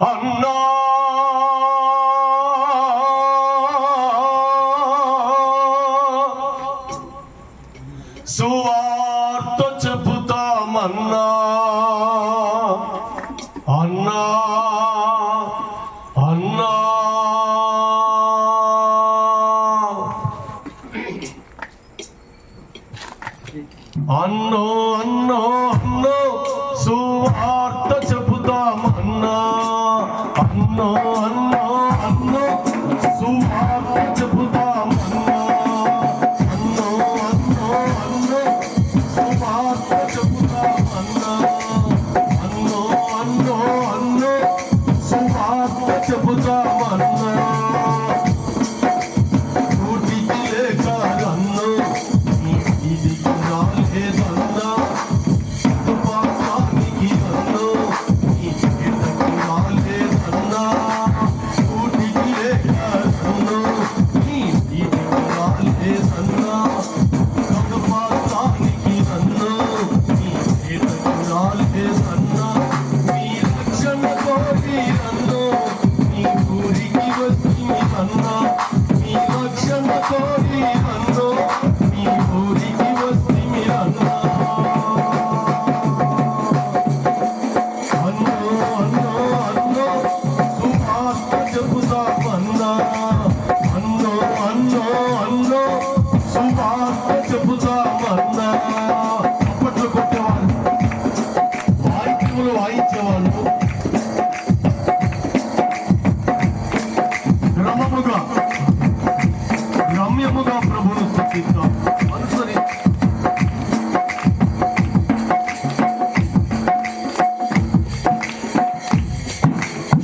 Oh, unknown.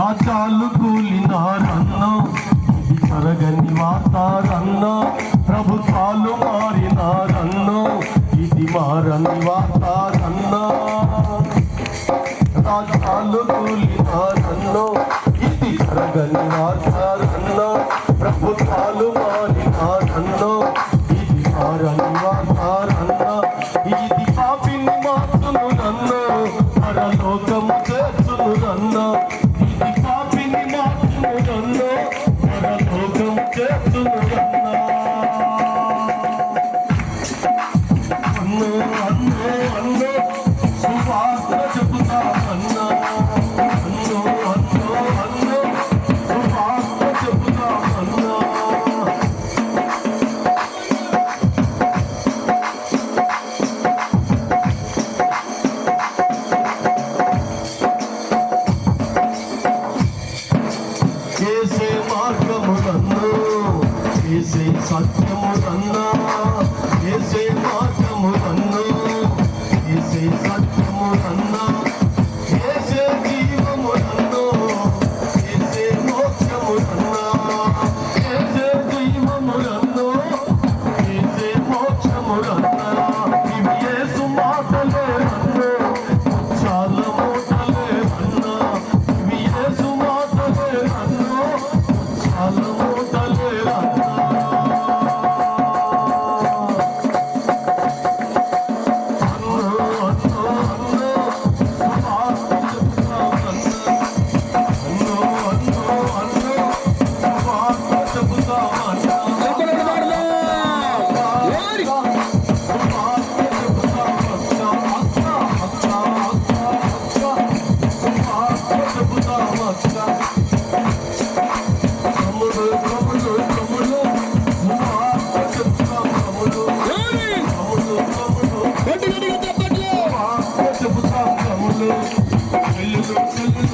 నాట్యాలు కూలినారన్న ఇది జరగని వాతారన్న ప్రభుత్వాలు మారినారన్న ఇది మారని వాతారన్న. రాజ్యాలు కూలినారన్న ఇది జరగని వాత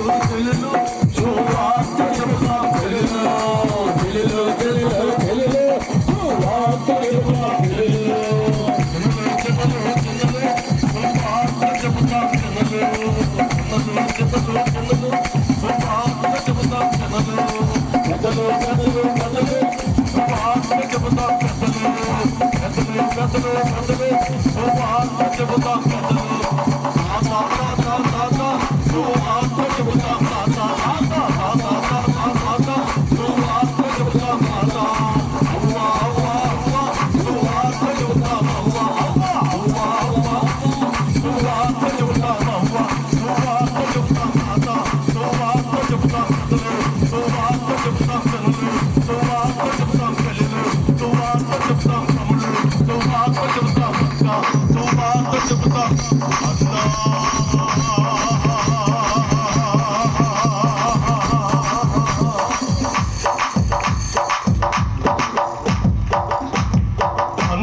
Telenor.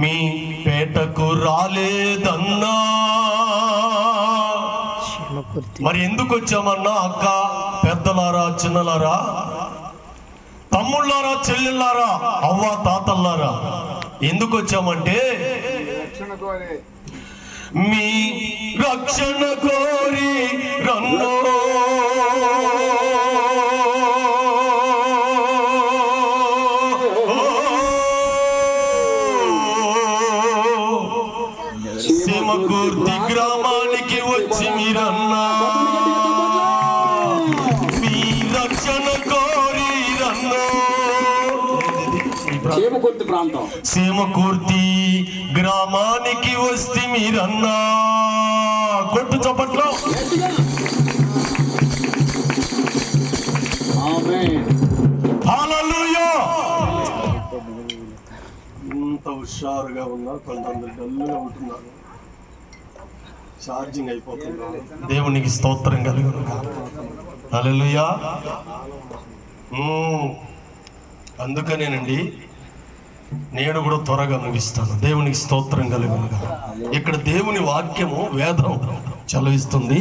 మీ పేటకు రాలేదన్నా. మరి ఎందుకు వచ్చామన్నా అక్క పెద్దలారా చిన్నలారా? తమ్ముళ్ళారా చెల్లెళ్ళారా అవ్వ తాతల్లారా? ఎందుకు వచ్చామంటే మీ రక్షణ కోరి రన్నో సీమకూర్తి గ్రామానికి వచ్చి మీరన్నా. మీ రక్షణ కోరి రన్నో. చేమకుర్తి ప్రాంతం. సీమకూర్తి గ్రామానికి వస్తే మీరన్నా. కొట్టు చప్పట్లో. గట్టిగా. ఆమేన్. హల్లెలూయా. ఇంత హుషారుగా ఉన్నా కొంతమంది డల్లుగా ఉంటున్నారు. ఛార్జింగ్ అయిపోతుంది? దేవునికి స్తోత్రం కలుగును అలలుయా అందుకనేనండి నేను కూడా త్వరగా ముగిస్తాను. దేవునికి స్తోత్రం కలుగునుగా ఇక్కడ దేవుని వాక్యము వేదం చలవిస్తుంది